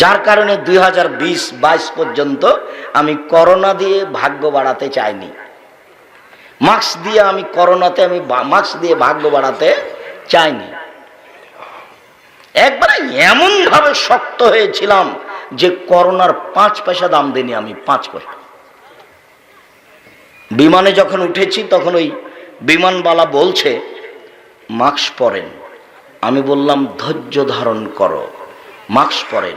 যার কারণে দুই হাজার বিশ বাইশ পর্যন্ত আমি করোনা দিয়ে ভাগ্য বাড়াতে চাইনি। মাস্ক দিয়ে আমি করোনাতে আমি মাস্ক দিয়ে ভাগ্য বাড়াতে চাইনি। একবারে এমন ভাবে শক্ত হয়েছিলাম যে করোনার পাঁচ পয়সা দাম দিইনি আমি, পাঁচ পয়সা। বিমানে যখন উঠেছি তখন ওই বিমানবালা বলছে, মাস্ক পরেন। আমি বললাম, ধৈর্য ধারণ করো, মাস্ক পরেন।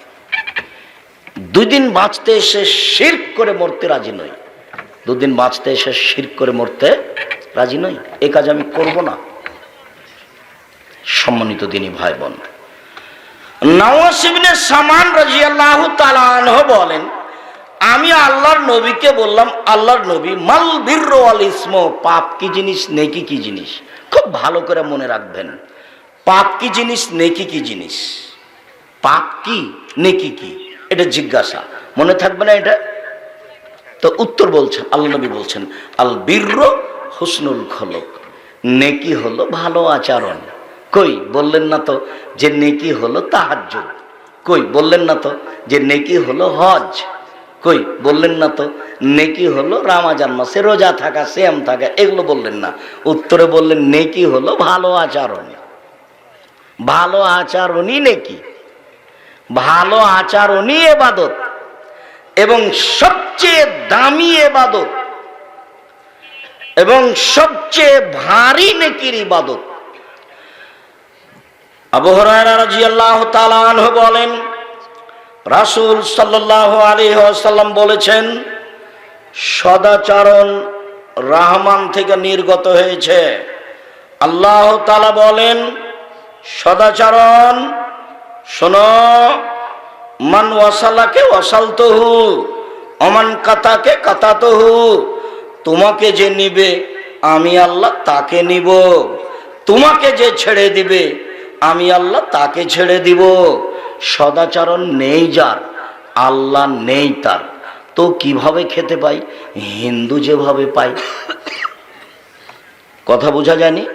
দুই দিন বাঁচতে এসে শির করে মরতে রাজি নই। দুদিন বাঁচতে এসে শির করে মরতে রাজি নই। এ কাজ আমি করব না। সম্মানিত দিনী ভাই বোন নওয়াসিবিনের সামান রাজিয়াল্লাহু তালাহ বলেন, আমি আল্লাহর নবীকে বললাম, আল্লাহর নবী, মাল বীর আল ইসম, পাপ কি জিনিস, নেকি কি জিনিস? খুব ভালো করে মনে রাখবেন, পাপ কি জিনিস, নেকি কি জিনিস? পাপ কি, নেকি কি? এটা জিজ্ঞাসা। মনে থাকবে না এটা? তো উত্তর বলছেন, আল্লাহ নবী বলছেন, আল বীর হুসনুল খলক, নেকি হলো ভালো আচরণ। কই? বললেন না তো যে নেকি হলো তাহাজ্জ কই? বললেন না তো যে নেকি হলো হজ। কই? বললেন না তো নেকি হলো রামাজান মাসে রোজা থাকা সেম থাকা, এগুলো বললেন না। উত্তরে বললেন, নেকি হলো ভালো আচরণ। ভালো আচরণই নেকি। ভালো আচরণই এবাদত, এবং সবচেয়ে দামি এবাদত, এবং সবচেয়ে ভারী নেকির ইবাদত। আবু হুরায়রা রাদিয়াল্লাহু তাআলা আনহু বলেন, রাসূল সাল্লাল্লাহু আলাইহি ওয়াসাল্লাম বলেছেন, সদাচরণ রহমান থেকে নির্গত হয়েছে। আল্লাহ তাআলা বলেন, সদাচরণ শোনো, মান ওয়াসালাকে ওয়াসালতহু অমান কাতাকে কাতাতহু, তোমাকে যে নিবে, আমি আল্লাহ তাকে নিব। তোমাকে যে ছেড়ে দিবে, আমি আল্লাহ তাকে ছেড়ে দিব। সদাচরণ নেই যার, আল্লাহ নেই তার। তো কীভাবে খেতে পাই? হিন্দু যেভাবে পাই কথা বোঝা যায়নি?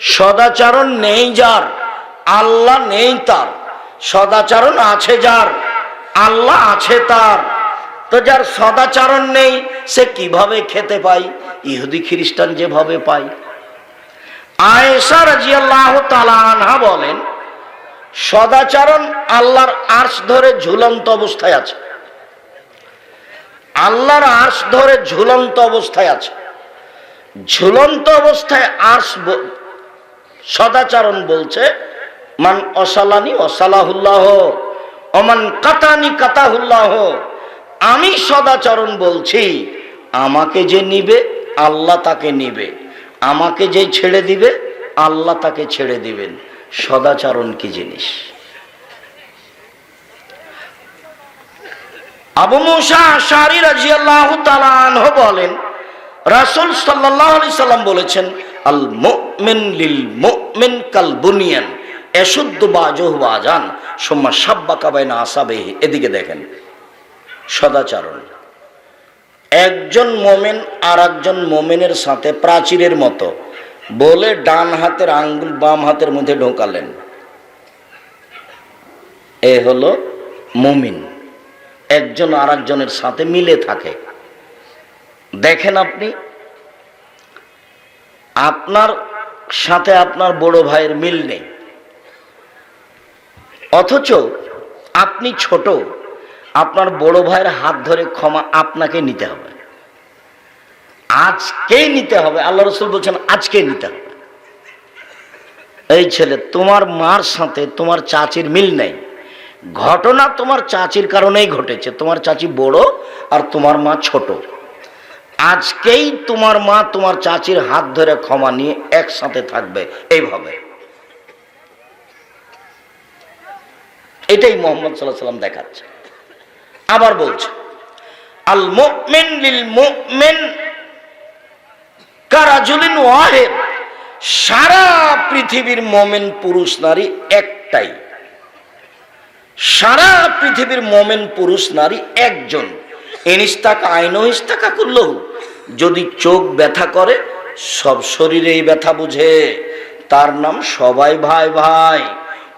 সদাচরণ নেই যার আল্লাহ নেই তার। সদাচরণ আছে যার, আল্লাহ আছে তার। তো যার সদাচরণ নেই, সে কীভাবে খেতে পায়? ইহুদি খ্রিস্টান যেভাবে পায়। আয়েশা রাজিয়াল্লাহ তালানহা বলেন, সদাচরণ আল্লাহর আর্শ ধরে ঝুলন্ত অবস্থায় আছে। আল্লাহর আর্শ ধরে ঝুলন্ত অবস্থায় আছে। ঝুলন্ত অবস্থায় আর্শ সদাচরণ বলছে মান অসালানি অসালাহুল্লাহ, অমান কাতানি কাতাহুল্লাহ, আমি সদাচরণ বলছি, আমাকে যে নিবে, আল্লাহ তাকে নিবে, আমাকে যে ছেড়ে দিবে, আল্লাহ তাকে ছেড়ে দিবেন। সদাচরণ কি জিনিস? আবু মুসা আশারি রাজিয়াল্লাহু তাআলা আনহু বলেন, রাসুল আলাইহি সাল্লাম বলেছেন, আল মুমিন লিল মুমিন কাল বুনিয়ান। এশুদ্ধ বাজহ বাজান, সোম্মা সাব্বা কাবাইনা আসাবে এদিকে দেখেন, সদাচরণ। একজন মোমেন আর একজন মোমেনের সাথে প্রাচীরের মতো বলে ডান হাতের আঙ্গুল বাম হাতের মধ্যে ঢোকালেন। এ হলো মুমিন। একজন আর একজনের সাথে মিলে থাকে। দেখেন আপনি, আপনার সাথে আপনার বড় ভাইয়ের মিল নেই। অথচ আপনি ছোট, আপনার বড় ভাইয়ের হাত ধরে ক্ষমা আপনাকে নিতে হবে। আজকেই নিতে হবে। আল্লাহ রসুল বলছেন আজকে নিতে হবে। এই ছেলে, তোমার মার সাথে তোমার চাচির মিল নেই। ঘটনা তোমার চাচির কারণেই ঘটেছে। তোমার চাচি বড় আর তোমার মা ছোট। আজকেই তোমার মা তোমার চাচির হাত ধরে ক্ষমা নিয়ে একসাথে থাকবে। এইভাবে। এটাই মোহাম্মদ সাল্লাহ সাল্লাম দেখাচ্ছে। আবার বলছে, আল মুমিন লিল মুমিন কারাজুলিন ওয়াহেদ। সারা পৃথিবীর মোমেন পুরুষ নারী একটাই। সারা পৃথিবীর মোমেন পুরুষ নারী একজন। এনিস্তাকা আইন ইস্তাকা করলেও যদি চোখ ব্যথা করে, সব শরীরেই ব্যথা বুঝে। তার নাম সবাই ভাই ভাই।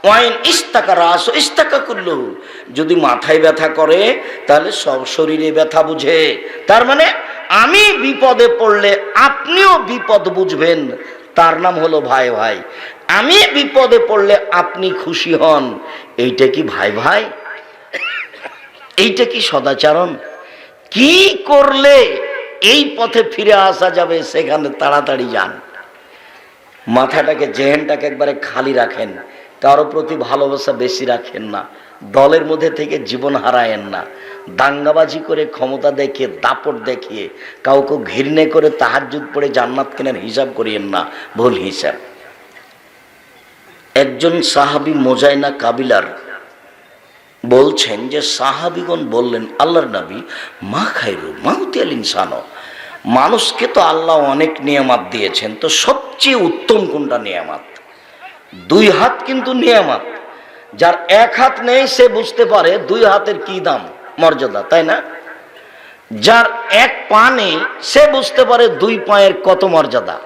ওয়াইন ইস্তাকা রাস ইস্তাকা করল যদি মাথায় ব্যথা করে, তাহলে সব শরীরে ব্যথা বুঝে। তার মানে আমি বিপদে পড়লে আপনিও বিপদ বুঝবেন। তার নাম হলো ভাই ভাই। আমি বিপদে পড়লে আপনি খুশি হন। এইটা কি ভাই ভাই? এইটা কি সদাচরণ? কি করলে এই পথে ফিরে আসা যাবে, সেখানে তাড়াতাড়ি যান। মাথাটাকে, জেহেনটাকে একবারে খালি রাখেন। কারও প্রতি ভালোবাসা বেশি রাখেন না। দলের মধ্যে থেকে জীবন হারায়েন না। দাঙ্গাবাজি করে ক্ষমতা দেখিয়ে, দাপট দেখিয়ে, কাউকে ঘৃণে করে তাহার তাহাজুদ পড়ে জান্নাত কেনার হিসাব করিয়েন না। ভুল হিসাব। একজন সাহাবি মোজাইনা কাবিলার বলছেন যে, সাহাবিগণ বললেন, আল্লাহর নবী, মা খাইরু মাহুতি আল ইনসানো মানুষকে তো আল্লাহ অনেক নিয়ামাত দিয়েছেন। তো সবচেয়ে উত্তম কোনটা নিয়ামাত? দুই হাত কিন্তু নিয়ামাত। যার এক হাত নেই, সে বুঝতে পারে দুই হাতের কি দাম, মর্যাদা, তাই না? যার এক পা নেই, সে বুঝতে পারে দুই পায়ের কত মর্যাদা।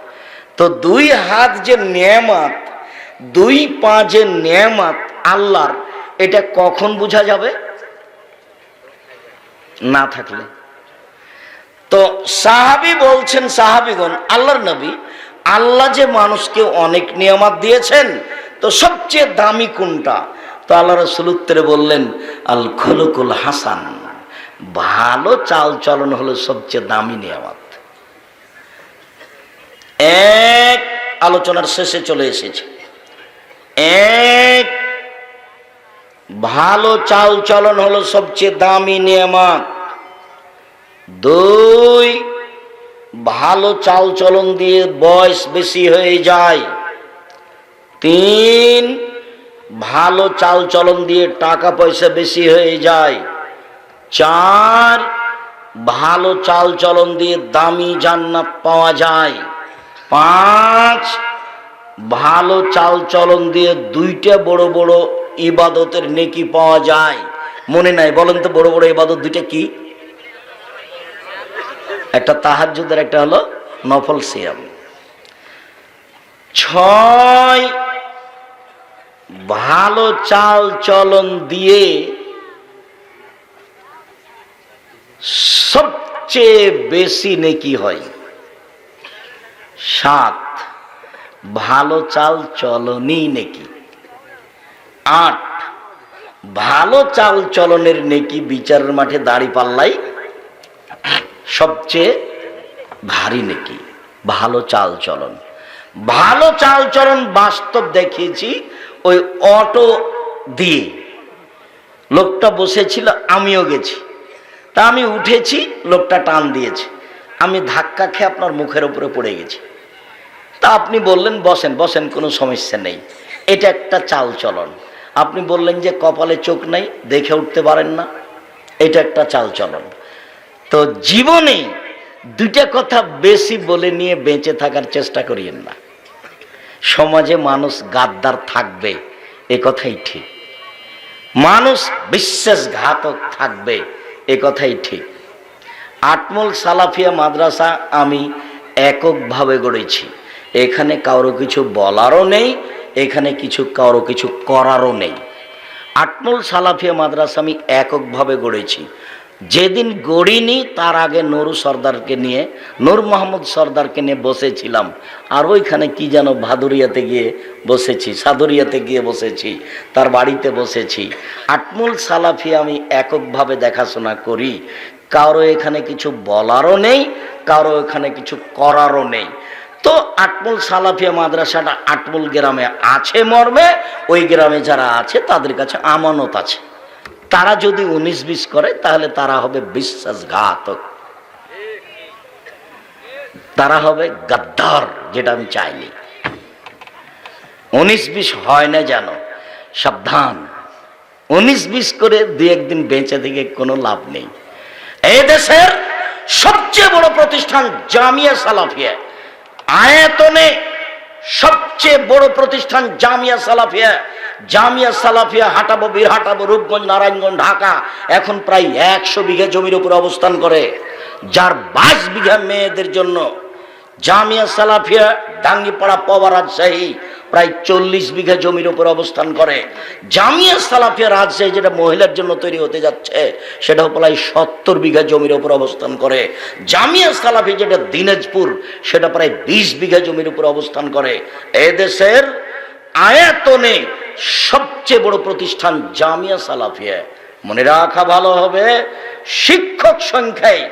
তো দুই হাত যে নিয়ামাত, দুই পা যে নিয়ামাত আল্লাহর, এটা কখন বোঝা যাবে? না থাকলে। তো সাহাবি বলছেন, সাহাবিগণ, আল্লাহর নবী আল্লাহ যে মানুষকে অনেক নিয়ামাত দিয়েছেন, তো সবচেয়ে দামি কোনটা? তো আল্লাহ রসুল উত্তরে বললেন, আল খলকুল হাসান। ভালো চাল চলন হলো সবচেয়ে দামি নিয়ামত। এক আলোচনার শেষে চলে এসেছে। এক ভালো চাল চলন হলো সবচেয়ে দামি নিয়ামত। দুই ভালো চাল চলন দিয়ে বয়স বেশি হয়ে যায়। তিন, ভালো চাল চলন দিয়ে টাকা পয়সা বেশি হয়ে যায়। চার, ভালো চাল চলন দিয়ে দামি জান্নাত পাওয়া যায়। পাঁচ, ভালো চাল চলন দিয়ে দুইটা বড় বড় ইবাদতের নেকি পাওয়া যায়। মনে নাই, বলেন তো বড় বড় ইবাদত দুইটা কি? একটা তাহাজুদের একটা হলো নফল সিয়াম। ছয় ভালো চাল চলন দিয়ে সবচেয়ে বেশি নেকি হয়। সাত, ভালো চাল চলনই নেকি। আট, ভালো চাল চলনের নেকি বিচারের মাঠে দাড়ি পাল্লাই সবচেয়ে ভারী নেকি, ভালো চাল চলন ভালো চাল চলন বাস্তব দেখিয়েছি ওই অটো দিয়ে। লোকটা বসেছিল, আমিও গেছি। তা আমি উঠেছি, লোকটা টান দিয়েছে। আমি ধাক্কা খেয়ে আপনার মুখের উপরে পড়ে গেছি। তা আপনি বললেন, বসেন বসেন, কোনো সমস্যা নেই। এটা একটা চাল চলন আপনি বললেন যে কপালে চোখ নাই, দেখে উঠতে পারেন না। এটা একটা চাল চলন তো জীবনে দুইটা কথা বেশি বলে নিয়ে বেঁচে থাকার চেষ্টা করিয়েন না। সমাজে মানুষ গাদ্দার থাকবে, এ কথাই ঠিক। মানুষ বিশ্বাসঘাতক থাকবে, এ কথাই ঠিক। আটমল সালাফিয়া মাদ্রাসা আমি এককভাবে গড়েছি। এখানে কারও কিছু বলারও নেই, এখানে কিছু কারও কিছু করারও নেই। আটমল সালাফিয়া মাদ্রাসা আমি এককভাবে গড়েছি। যেদিন গড়িনি, তার আগে নুরু সর্দারকে নিয়ে, নূর মোহাম্মদ সর্দারকে নিয়ে বসেছিলাম। আর ওইখানে কি যেন ভাদুরিয়াতে গিয়ে বসেছি, সাদুরিয়াতে গিয়ে বসেছি, তার বাড়িতে বসেছি। আটমুল সালাফি আমি এককভাবে দেখাশোনা করি। কারও এখানে কিছু বলারও নেই, কারও এখানে কিছু করারও নেই। তো আটমুল সালাফিয়া মাদ্রাসাটা আটমুল গ্রামে আছে মর্মে, ওই গ্রামে যারা আছে, তাদের কাছে আমানত আছে। তারা যদি উনিশ বিশ করে, তাহলে তারা হবে বিশ্বাসঘাতক। তারা হবে গাদ্দার, যেটা আমি চাইনি। উনিশ বিশ হয় না যেন, সাবধান। উনিশ বিশ করে দু একদিন বেঁচে থেকে কোনো লাভ নেই। এই দেশে সবচেয়ে বড় প্রতিষ্ঠান জামিয়া সালাফিয়া। আয়তনে সবচেয়ে বড় প্রতিষ্ঠান জামিয়া সালাফিয়া। জামিয়া সালাফিয়া হাটাবো, বীর হাটাবো রূপগঞ্জ, নারায়ণগঞ্জ, ঢাকা। এখন প্রায় একশো বিঘা জমির উপর অবস্থান করে। যার বাইশ বিঘা মেয়েদের জন্য জামিয়া সালাফিয়া ডাঙ্গিপাড়া পবা রাজশাহী প্রায় চল্লিশ বিঘা জমির উপর অবস্থান করে। জামিয়া সালাফিয়া রাজশাহী যেটা মহিলার জন্য তৈরি হতে যাচ্ছে সেটা প্রায় সত্তর বিঘা জমির উপর অবস্থান করে। জামিয়া সালাফি যেটা দিনাজপুর, সেটা প্রায় বিশ বিঘা জমির উপর অবস্থান করে। এদেশের আয়তনে সবচেয়ে বড় প্রতিষ্ঠান জামিয়া সালাফিয়া। মনে রাখা ভালো হবে, শিক্ষক সংখ্যায়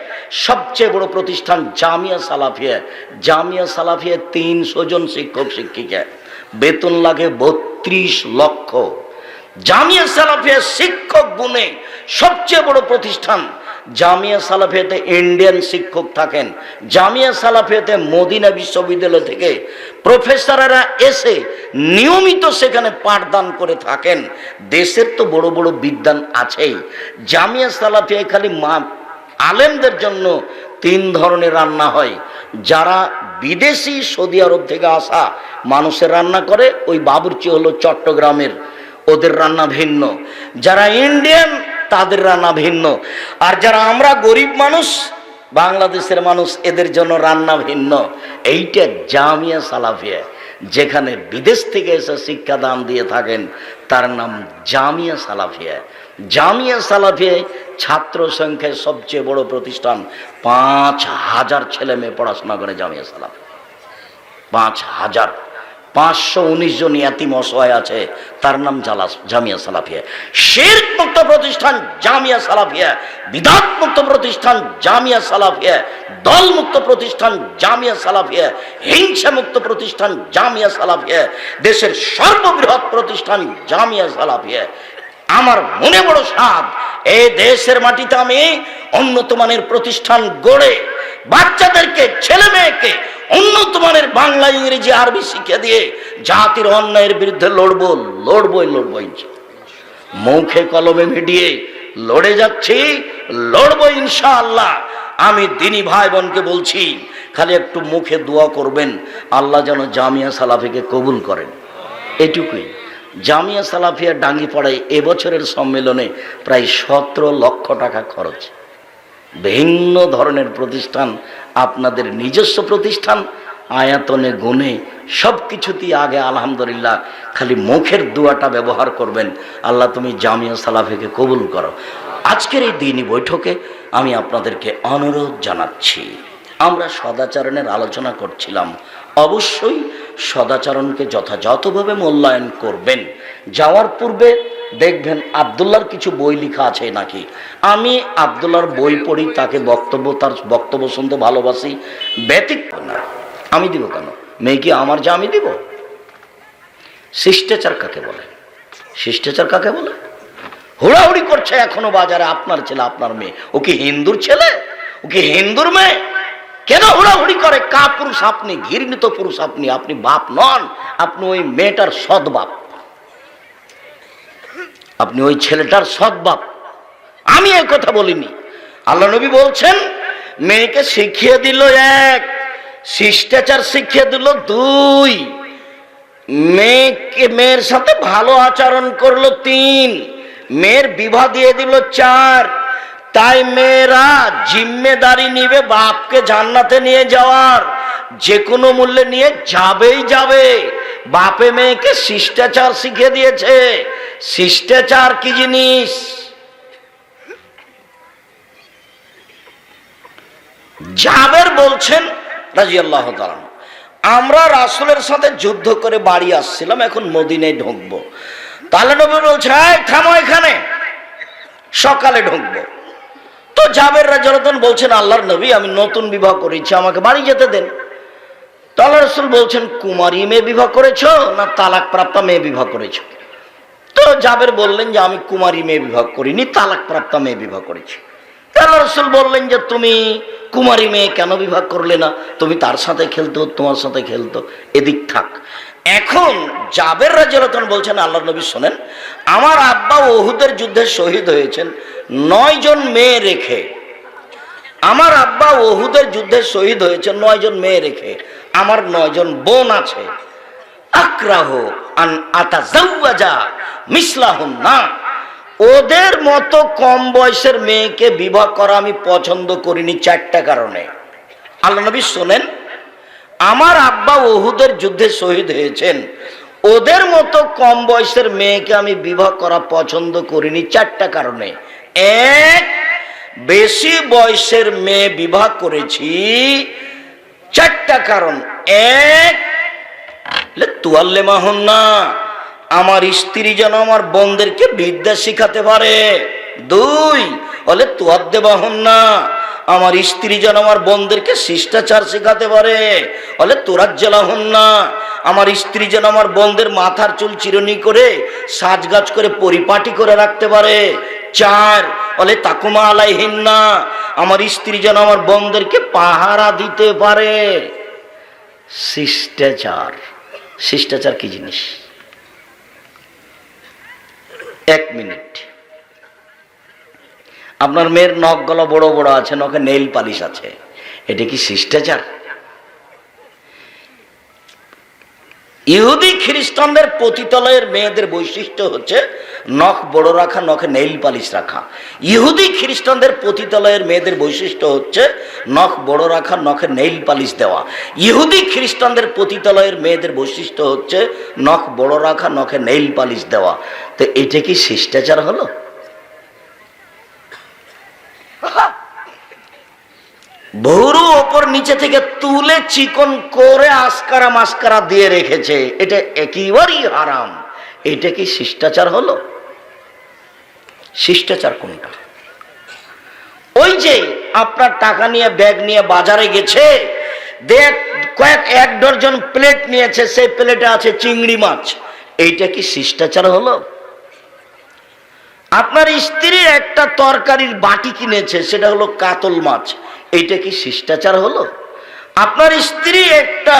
সবচেয়ে বড় প্রতিষ্ঠান জামিয়া সালাফিয়া। জামিয়া সালাফিয়া তিনশো জন শিক্ষক, শিক্ষিকা। বেতন লাগে বত্রিশ লক্ষ। জামিয়া সালাফিয়া শিক্ষক গুণে সবচেয়ে বড় প্রতিষ্ঠান জামিয়া সালাফিয়াতে ইন্ডিয়ান শিক্ষক থাকেন। জামিয়া সালাফিয়াতে মদিনা বিশ্ববিদ্যালয় থেকে প্রফেসররা এসে নিয়মিত সেখানে পাঠদান করে থাকেন। দেশের তো বড় বড় বিদ্যান আছেই। জামিয়া সালাফিয়ায় খালি মা আলেমদের জন্য তিন ধরনের রান্না হয়। যারা বিদেশি সৌদি আরব থেকে আসা মানুষের রান্না করে, ওই বাবুর্চি হলো চট্টগ্রামের। ওদের রান্না ভিন্ন। যারা ইন্ডিয়ান তাদের রান্না ভিন্ন। আর যারা আমরা গরিব মানুষ, বাংলাদেশের মানুষ, এদের জন্য রান্না ভিন্ন। এইটা জামিয়া সালাফিয়া, যেখানে বিদেশ থেকে এসে শিক্ষাদান দিয়ে থাকেন, তার নাম জামিয়া সালাফিয়া। জামিয়া সালাফিয়ায় ছাত্র সংখ্যায় সবচেয়ে বড় প্রতিষ্ঠান, পাঁচ হাজার ছেলে মেয়ে পড়াশোনা করে জামিয়া সালাফ পাঁচ হাজার। পাঁচশো উনিশ জন ইয়াতিম অসহায় আছে। তার নাম জালাস জামিয়া সালাফিয়া। শের মুক্ত প্রতিষ্ঠান জামিয়া সালাফিয়া। বিধাত মুক্ত প্রতিষ্ঠান জামিয়া সালাফিয়া। দল মুক্ত প্রতিষ্ঠান জামিয়া সালাফিয়া। হিংসা মুক্ত প্রতিষ্ঠান জামিয়া সালাফিয়া। দেশের সর্ববৃহৎ প্রতিষ্ঠান জামিয়া সালাফিয়া। আমার মনে বড় সাধ এই দেশের মাটিতে আমি উন্নত মানের প্রতিষ্ঠান গড়ে বাচ্চাদেরকে ছেলে মেয়েকে উন্নত মানের বাংলা ইংরেজি, আরবি শিক্ষা দিয়ে জাতির অন্যায়ের বিরুদ্ধে লড়বো, লড়বই লড়বো মুখে কলমে মিডিয়ে লড়ে যাচ্ছি, লড়বো ইনশাআল্লাহ। আমি দিনী ভাই বোনকে বলছি, খালি একটু মুখে দোয়া করবেন, আল্লাহ যেন জামিয়া সালাফিকে কবুল করেন। এটুকুই। জামিয়া সালাফিয়া ডাঙ্গিপাড়ায় এবছরের সম্মেলনে প্রায় সতেরো লক্ষ টাকা খরচ। ভিন্ন ধরনের প্রতিষ্ঠান, আপনাদের নিজস্ব প্রতিষ্ঠান, আয়াতনে গুণে সব কিছুতেই আগে আলহামদুলিল্লাহ খালি মুখের দুয়াটা ব্যবহার করবেন। আল্লাহ তুমি জামিয়া সালাফিকে কবুল করো। আজকের এই দিনই বৈঠকে আমি আপনাদেরকে অনুরোধ জানাচ্ছি। আমরা সদাচরণের আলোচনা করছিলাম অবশ্যই সদাচরণকে যথাযথভাবে মূল্যায়ন করবেন। যাওয়ার পূর্বে দেখবেন আবদুল্লার কিছু বই লেখা আছে নাকি? আমি আবদুল্লার বই পড়ি, তাকে বক্তব্য, তার বক্তব্য শুনতে ভালোবাসি। ব্যতিক্রম না। আমি দিব কেন? মেয়ে কি আমার যা আমি দিব? শিষ্টাচার কাকে বলে? শিষ্টাচার কাকে বলে? হুড়াহুড়ি করছে এখনও বাজারে আপনার ছেলে, আপনার মেয়ে। ও কি হিন্দুর ছেলে? ও কি হিন্দুর মেয়ে? কেন হুড়াহুড়ি করে? কা পুরুষ আপনি, ঘৃণিত পুরুষ আপনি আপনি বাপ নন, আপনি ওই মেয়েটার সৎ বাপ। আপনি ওই ছেলেটার সৎ বাপ। আমি এই কথা বলিনি। আল্লাহ নবী বলছেন, মেয়েকে শিখিয়ে দিল এক, শিষ্টাচার শিখিয়ে দিল দুই, মেয়েকে, মেয়ের সাথে ভালো আচরণ করল তিন, মেয়ের বিবাহ দিয়ে দিল চার তাই মেয়েরা জিম্মেদারি নিবে বাপকে জান্নাতে নিয়ে যাওয়ার। যে কোনো মূল্যে নিয়ে যাবেই যাবে। বাপে মেয়েকে শিষ্টাচার শিখে দিয়েছে। শিষ্টাচার কি জিনিস? জাবের বলছেন রাজি আল্লাহ আমরা রাসুলের সাথে যুদ্ধ করে বাড়ি আসছিলাম, এখন মদিনায় ঢুকবো। তাহলে নবী বলছে থামো এখানে। সকালে ঢুকবো। তো জাবের রাজন বলছেন, আল্লাহর নবী, আমি নতুন বিবাহ করেছি, আমাকে বাড়ি যেতে দেন। তাল্লা রসুল বলছেন, কুমারী মেয়ে বিবাহ করেছ না তালাক প্রাপ্তা মেয়ে বিবাহ করেছ? তো জাবের বললেন যে, আমি কুমারী মেয়ে বিবাহ করিনি তালাক প্রাপ্তা মেয়ে বিবাহ করেছি। তাল্লা রসুল বললেন যে, তুমি কুমারী মেয়ে কেন বিবাহ করলে না? তুমি তার সাথে খেলতো তোমার সাথে খেলতো। এদিক থাক। এখন জাবের রাজন বলছেন, আল্লাহ নবী শোনেন, আমার আব্বা ওহুদের যুদ্ধে শহীদ হয়েছেন, নয় জন মেয়ে রেখে। আমার আব্বা ওহুদের যুদ্ধে শহীদ হয়েছে নয়জন মেয়ে রেখে। আমার নয়জন বোন আছে। আক্রাহ আন আতা জাউয়াজা না। ওদের মতো কম বয়সের মেয়েকে বিবাহ করা আমি পছন্দ করিনি চারটা কারণে। আল্লাহ নবী শোনেন আমার আব্বা ওহুদের যুদ্ধে শহীদ হয়েছেন। ওদের মতো কম বয়সের মেয়েকে আমি বিবাহ করা পছন্দ করিনি চারটা কারণে। এক, বেশি বয়সের মেয়ে বিবাহ করেছি চারটা কারণ। এক তুয়াল্লে মাহন না, আমার স্ত্রী যেন আমার বোনদেরকে বিদ্যা শিখাতে পারে। দুই, বলে তুয়াদ্দে বাহন না আমার স্ত্রী যেন আমার বোনদেরকে শিষ্টাচার শেখাতে পারে। বলে তোরাজ্জালা হন না। আমার স্ত্রী যেন আমার বোনদের মাথার চুল চিরনি করে, সাজগাজ করে পরিপাটি করে রাখতে পারে। চার, বলে, তাকুমা আলাইহিন না আমার স্ত্রী যেন আমার বোনদেরকে পাহারা দিতে পারে। শিষ্টাচার। শিষ্টাচার কি জিনিস? এক মিনিট। আপনার মেয়ের নখ গলা বড় বড় আছে, নখে নেইল পালিশ আছে। এটা কি শিষ্টাচার? ইহুদি খ্রিস্টানদের পতিতলয়ের মেয়েদের বৈশিষ্ট্য হচ্ছে নখ বড় রাখা, নখে নেইল পালিশ রাখা। ইহুদি খ্রিস্টানদের পতিতলয়ের মেয়েদের বৈশিষ্ট্য হচ্ছে নখ বড় রাখা, নখে নেইল পালিশ দেওয়া। ইহুদি খ্রিস্টানদের পতিতলয়ের মেয়েদের বৈশিষ্ট্য হচ্ছে নখ বড় রাখা, নখে নেইল পালিশ দেওয়া। তো এটা কি শিষ্টাচার হলো? ভুরু ওপর নিচে থেকে তুলে চিকন করে আসকারা মাস্কারা দিয়ে রেখেছে। এটা একেবারেই হারাম। এটা কি শিষ্টাচার হলো? শিষ্টাচার কোনটা? ওই যে আপনার টাকা নিয়ে, ব্যাগ নিয়ে বাজারে গেছে দেখ কয়েক, এক ডজন প্লেট নিয়েছে, সেই প্লেটে আছে চিংড়ি মাছ। এইটা কি শিষ্টাচার হলো? আপনার স্ত্রী একটা তরকারির বাটি কিনেছে, সেটা হলো কাতল মাছ। এইটা কি শিষ্টাচার হলো? আপনার স্ত্রী একটা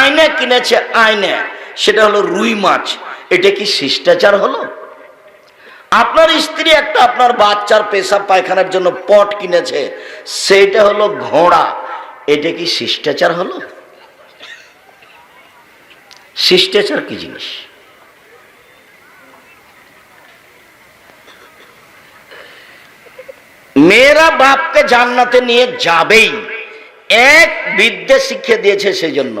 আয়না কিনেছে, আয়না, সেটা হলো রুই মাছ। এটা কি শিষ্টাচার হলো? আপনার স্ত্রী একটা আপনার বাচ্চার পেশাব পায়খানার জন্য পট কিনেছে, সেইটা হলো ঘোড়া। এটা কি শিষ্টাচার হলো? শিষ্টাচার কি জিনিস? মেয়েরা বাপকে জান্নাতে নিয়ে যাবেই। এক বিদ্যে শিখিয়ে দিয়েছে সেই জন্য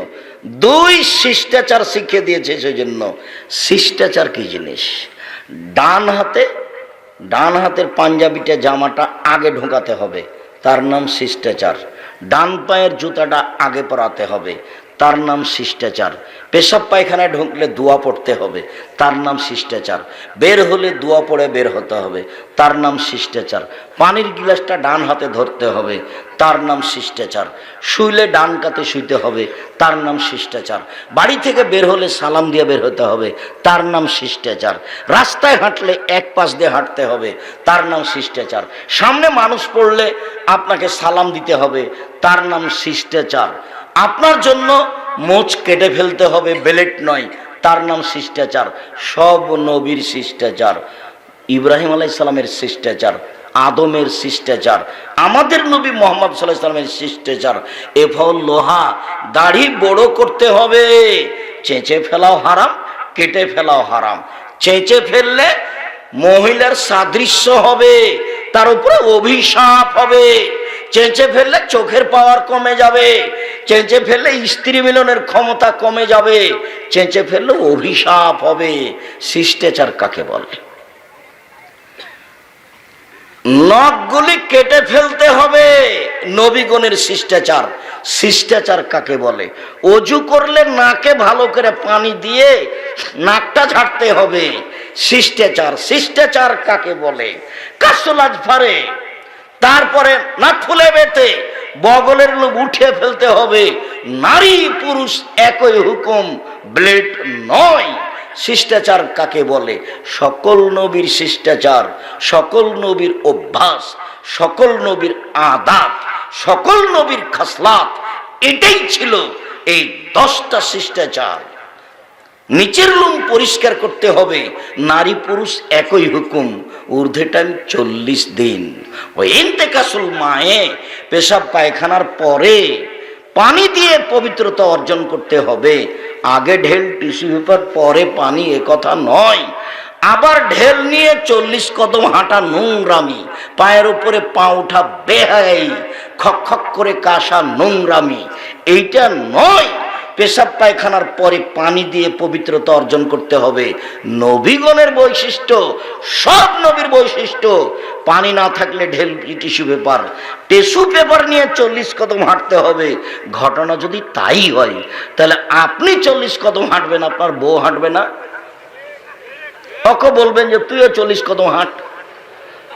দুই শিষ্টাচার শিখিয়ে দিয়েছে সেই জন্য শিষ্টাচার কি জিনিস? ডান হাতে, ডান হাতের পাঞ্জাবিটা, জামাটা আগে ঢোকাতে হবে, তার নাম শিষ্টাচার। ডান পায়ের জুতাটা আগে পরাতে হবে তার নাম শিষ্টাচার। পেশাব পায়খানায় ঢুকলে দোয়া পড়তে হবে, তার নাম শিষ্টাচার। বের হলে দোয়া পড়ে বের হতে হবে, তার নাম শিষ্টাচার। পানির গিলাসটা ডান হাতে ধরতে হবে, তার নাম শিষ্টাচার। শুইলে ডান কাতে শুইতে হবে, তার নাম শিষ্টাচার। বাড়ি থেকে বের হলে সালাম দিয়ে বের হতে হবে, তার নাম শিষ্টাচার। রাস্তায় হাঁটলে এক পাশ দিয়ে হাঁটতে হবে, তার নাম শিষ্টাচার। সামনে মানুষ পড়লে আপনাকে সালাম দিতে হবে, তার নাম শিষ্টাচার। আপনার জন্য মোচ কেটে ফেলতে হবে বেলেট নয়। তার নাম শিষ্টাচার, সব নবীর শিষ্টাচার, ইব্রাহিম আলাইসালামের শিষ্টাচার, আদমের শিষ্টাচার, আমাদের নবী মোহাম্মদ সাল্লাহ সাল্লামের শিষ্টাচার। এফল লোহা, দাড়ি বড় করতে হবে। চেঁচে ফেলাও হারাম, কেটে ফেলাও হারাম। চেঁচে ফেললে মহিলার সাদৃশ্য হবে, তার উপরে অভিশাপ হবে। চেঁচে ফেললে চোখের পাওয়ার কমে যাবে। চেঁচে ফেললে স্ত্রী মিলনের ক্ষমতা কমে যাবে। চেঁচে ফেললে অভিশাপ হবে। শিষ্টাচার কাকে বলে? নখগুলি কেটে ফেলতে হবে। নবীগণের শিষ্টাচার। শিষ্টাচার কাকে বলে? অজু করলে নাকে ভালো করে পানি দিয়ে নাকটা ঝাড়তে হবে। শিষ্টাচার। শিষ্টাচার কাকে বলে? কাসলাজ ফারে। তারপরে না ফুলে বেতে বগলের লোক উঠে ফেলতে হবে। নারী পুরুষ একই হুকুম, ব্লেড নয়। শিষ্টাচার কাকে বলে? সকল নবীর শিষ্টাচার, সকল নবীর অভ্যাস, সকল নবীর আদাত, সকল নবীর খাসলাত, এটাই ছিল এই দশটা শিষ্টাচার। নিচের লুম পরিষ্কার করতে হবে। নারী পুরুষ একই হুকুম। ঊর্ধ্বে টাইম চল্লিশ দিন। ওই ইন্তেকাসুল মায়ে, পেশাব পায়খানার পরে পানি দিয়ে পবিত্রতা অর্জন করতে হবে। আগে ঢেল, টিস্যু পেপার, পরে পানি এ কথা নয়। আবার ঢেল নিয়ে চল্লিশ কদম হাঁটা নোংরামি। পায়ের উপরে পা ওঠা বেহাই খক খক করে কাশা নোংরামি। এইটা নয়। পেশাব পায়খানার পরে পানি দিয়ে পবিত্রতা অর্জন করতে হবে। নবীগণের বৈশিষ্ট্য, সব নবীর বৈশিষ্ট্য, পানি না থাকলে ঢেল টিস্যু পেপার টিস্যু পেপার নিয়ে চল্লিশ কদম হাঁটতে হবে। ঘটনা যদি তাই হয়, তাহলে আপনি চল্লিশ কদম হাঁটবেন, আপনার বউ হাঁটবে না। ওকে বলবেন যে, তুইও চল্লিশ কদম হাঁট,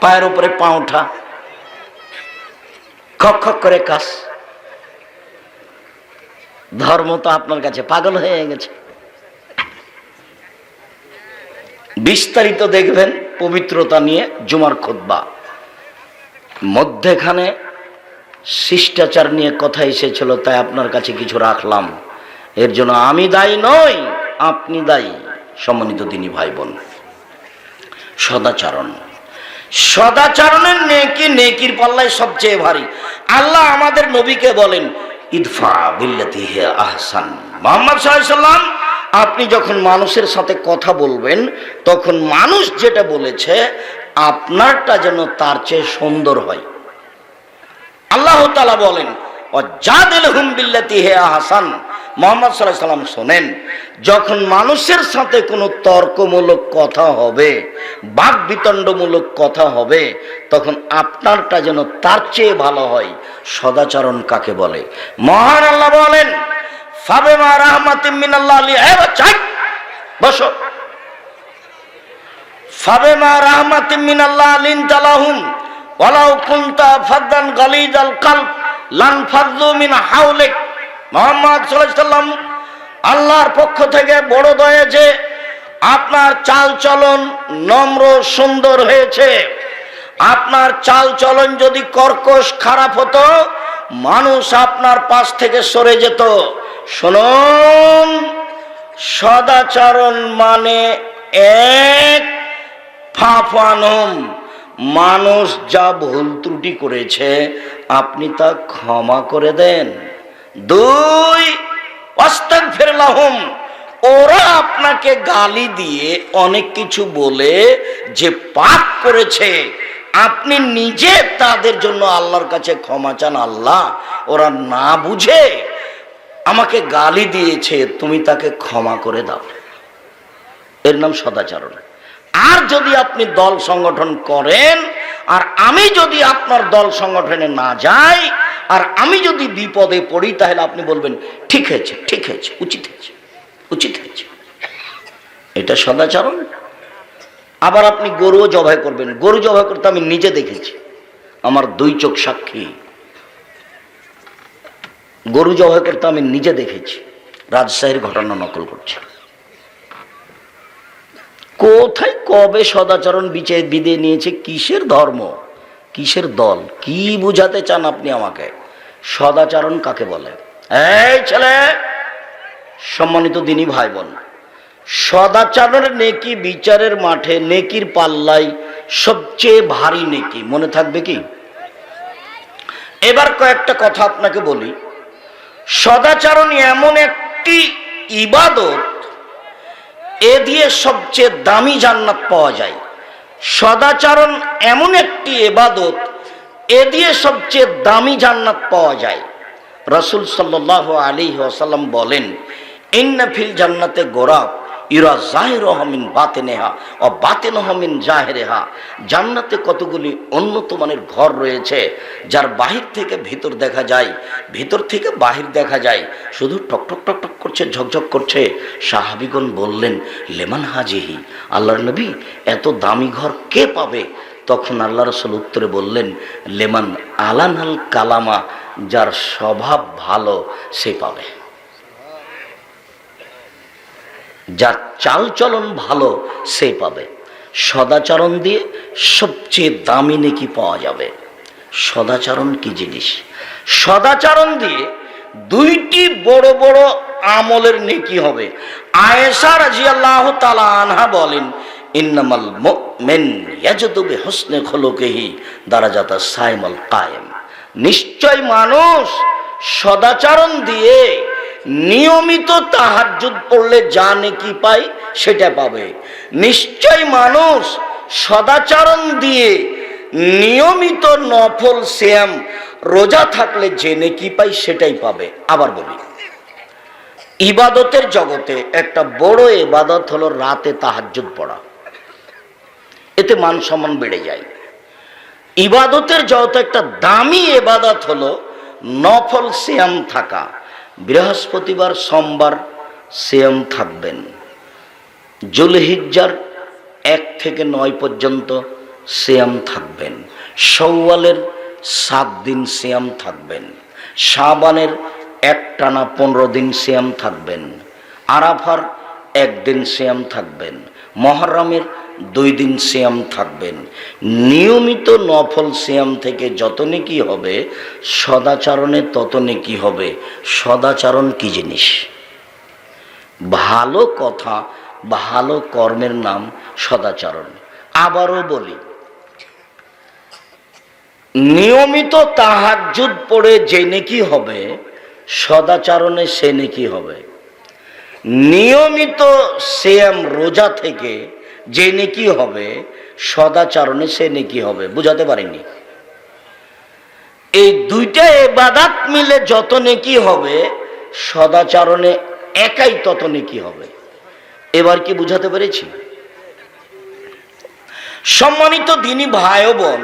পায়ের উপরে পা ওঠা খক খক করে কাশ। ধর্ম তো আপনার কাছে পাগল হয়ে গেছে। বিস্তারিত দেখবেন পবিত্রতা নিয়ে জুমার খোদ্া মধ্যেখানে শিষ্টাচার নিয়ে কথা এসেছিল, তাই আপনার কাছে কিছু রাখলাম। এর জন্য আমি দায়ী নই, আপনি দায়ী, সম্মানিত তিনি ভাই বোন সদাচরণ সদাচরণের নেকি, নেকির পাল্লায় সবচেয়ে ভারী। আল্লাহ আমাদের নবীকে বলেন ইদফা বিল্লাতি হে আহসান। আপনি যখন মানুষের সাথে কথা বলবেন, তখন মানুষ যেটা বলেছে, আপনারটা যেন তার চেয়ে সুন্দর হয়। আল্লাহ তালা বলেন হুম বিল্লাতি হে আহসান। মোহাম্মদ সাল্লাহ সাল্লাম শোনেন, যখন মানুষের সাথে কোনো তর্কমূলক কথা হবে, বাক বিতণ্ডমূলক কথা হবে, তখন আপনারটা যেন তার চেয়ে ভালো হয়, সদাচরণ কাকে বলে? মহান আল্লাহ বলেন ফাবে মা রাহমাতিম মিনাল্লাহ আলী এ বাচ্চাই বসো। ফাবে মা রাহমাতিম মিনাল্লাহ আলিন তালাহুম ওয়ালাউ কুনতা ফাদ্দান গালিজাল কালব, লান ফাদ্দু মিন হাওলিক। মোহাম্মদ সাল্লাম আল্লাহর পক্ষ থেকে বড় দয়া যে আপনার চাল চলন নম্র সুন্দর হয়েছে। আপনার চাল চলন যদি কর্কশ খারাপ হতো, মানুষ আপনার পাশ থেকে সরে যেত। শুনুন, সদাচরণ মানে এক ফাফানম। মানুষ যা ভুল ত্রুটি করেছে, আপনি তা ক্ষমা করে দেন। দুই অস্তাক ফেরলাহম ওরা আপনাকে গালি দিয়ে অনেক কিছু বলে যে পাপ করেছে। আপনি নিজে তাদের জন্য আল্লাহর কাছে ক্ষমা চান, আল্লাহ ওরা না বুঝে আমাকে গালি দিয়েছে, তুমি তাকে ক্ষমা করে দাও। এর নাম সদাচরণ। আর যদি আপনি দল সংগঠন করেন, আর আমি যদি আপনার দল সংগঠনে না যাই আর আমি যদি বিপদে পড়ি, তাহলে আপনি বলবেন, ঠিক হয়েছে ঠিক হয়েছে, উচিত হয়েছে উচিত হয়েছে। এটা সদাচরণ। আবার আপনি গরুও জবাই করবেন। গরু জবাই করতে আমি নিজে দেখেছি। আমার দুই চোখ সাক্ষী। গরু জবাই করতে আমি নিজে দেখেছি। রাজশাহীর ঘটনা নকল করছি। কোথায়, কবে সদাচরণ বিচে বিদে নিয়েছে? কিসের ধর্ম? কিসের দল? কি বুঝাতে চান আপনি আমাকে? সদাচরণ কাকে বলে? এই ছেলে, সম্মানিত দিনী ভাই বোন সদাচরণের নেকি বিচারের মাঠে, নেকির পাল্লাই সবচেয়ে ভারী নেকি, মনে থাকবে কি? এবার কয়েকটা কথা আপনাকে বলি। সদাচরণ এমন একটি ইবাদত, এ দিয়ে সবচেয়ে দামি জান্নাত পাওয়া যায়। সদাচরণ এমন একটি এবাদত এ দিয়ে সবচেয়ে দামি জান্নাত পাওয়া যায়। রসুল সাল্লাহ আলী ওসাল্লাম বলেন ইন্নাফিল জান্নাতে গোরাব, ইরা জাহের হমিন বাতেনেহা ও বাতেন হমিন জাহেরেহা। জান্নাতে কতগুলি উন্নত মানের ঘর রয়েছে, যার বাহির থেকে ভিতর দেখা যায়, ভিতর থেকে বাহির দেখা যায়। শুধু টক টক টক টক করছে, ঝকঝক করছে। সাহাবিগণ বললেন, লেমান হাজিহি, আল্লাহর নবী, এত দামি ঘর কে পাবে? তখন আল্লাহ রসুল উত্তরে বললেন, লেমান আলানাল কালামা, যার স্বভাব ভালো, সে পাবে। যার চালচলন ভালো, সে পাবে। সদাচরণ দিয়ে সবচেয়ে দামি নেকি পাওয়া যাবে। সদাচরণ কি জিনিস? সদাচরণ দিয়ে দুইটি বড় বড় আমলের নেকি হবে। আয়েশা রাজিয়াল্লাহ তালা আনহা বলেন ইন্নামাল মুমিন ইয়াজদু বিহুসনি খুলুকিহি দারাজাতা সাইমাল কায়েম। নিশ্চয় মানুষ সদাচরণ দিয়ে নিয়মিত তাহাজ্জুদ পড়লে যা নেকি পায় সেটা পাবে। নিশ্চয় মানুষ সদাচরণ দিয়ে নিয়মিত নফল শ্যাম রোজা থাকলে যে নেকি পাই সেটাই পাবে। আবার বলি, ইবাদতের জগতে একটা বড় ইবাদত হলো রাতে তাহাজ্জুদ পড়া। এতে মান সম্মান বেড়ে যায়। ইবাদতের যত একটা দামি এবাদত হলো, নফল সিয়াম থাকা। বৃহস্পতিবার, সোমবার সিয়াম থাকবেন। জুলহিজ্জার এক থেকে নয় পর্যন্ত সিয়াম থাকবেন। সৌওয়ালের সাত দিন সিয়াম থাকবেন। শাবানের এক টানা পনেরো দিন সিয়াম থাকবেন। আরাফার একদিন সিয়াম থাকবেন। মহরমের দুই দিন সিয়াম থাকবেন। নিয়মিত নফল সিয়াম থেকে যত নেকি হবে, সদাচরণে তত নেকি হবে, সদাচরণ কি জিনিস? ভালো কথা, ভালো কর্মের নাম সদাচরণ। আবারও বলি, নিয়মিত তাহার তাহাজ্জুদ পড়ে যে নেকি হবে, সদাচরণে সে নেকি হবে। নিয়মিত সেম রোজা থেকে যে নেকি হবে, সদাচরণে সে নেকি হবে। বুঝাতে পারিনি। এই দুইটা এবাদাত মিলে যত নেকি হবে, সদাচরণে একাই তত নেকি হবে। এবার কি বুঝাতে পেরেছি? সম্মানিত দিনী ভাই বোন,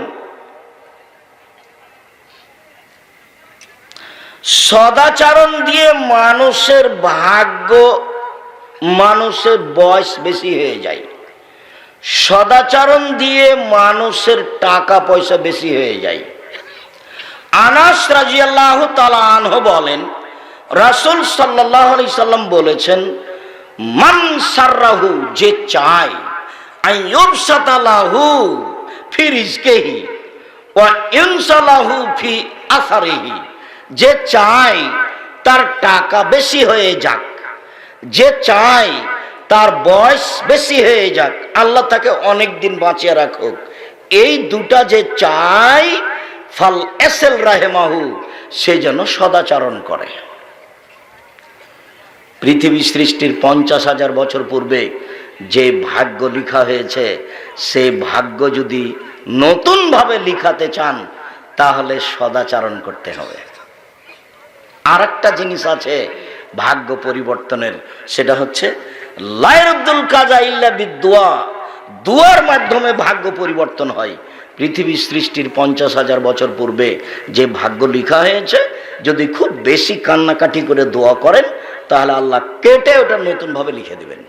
সদাচরণ দিয়ে মানুষের ভাগ্য, মানুষের বয়স বেশি হয়ে যায়। সদাচরণ দিয়ে মানুষের টাকা পয়সা বেশি হয়ে যায়। আনাস রাজিয়াল্লাহ তালা আনহ বলেন, রাসুল সাল্লাহ আলি সাল্লাম বলেছেন, মান সার্রাহু, যে চায় আইয়ুবসাতালাহু ফি রিজকেহি ওয়া ইনসালাহু ফি আসারিহি। যে চায়, তার টাকা বেশি হয়ে যাক। যে চায় তার বয়স বেশি হয়ে যাক, আল্লাহ তাকে অনেক দিন বাঁচিয়ে রাখুক। এই দুটা যে চাই, ফাল এসেল রাহেমাহু, সে যেন সদাচরণ করে। পৃথিবী সৃষ্টির পঞ্চাশ হাজার বছর পূর্বে যে ভাগ্য লিখা হয়েছে, সে ভাগ্য যদি নতুনভাবে লিখাতে চান, তাহলে সদাচরণ করতে হবে। আর একটা জিনিস আছে ভাগ্য পরিবর্তনের, সেটা হচ্ছে লায়রুদ্দুল কাজা ইল্লা বিদুয়া দুয়ার মাধ্যমে ভাগ্য পরিবর্তন হয়। পৃথিবী সৃষ্টির পঞ্চাশ হাজার বছর পূর্বে যে ভাগ্য লিখা হয়েছে, যদি খুব বেশি কান্নাকাটি করে দোয়া করেন, তাহলে আল্লাহ কেটে ওটা নতুনভাবে লিখে দেবেন।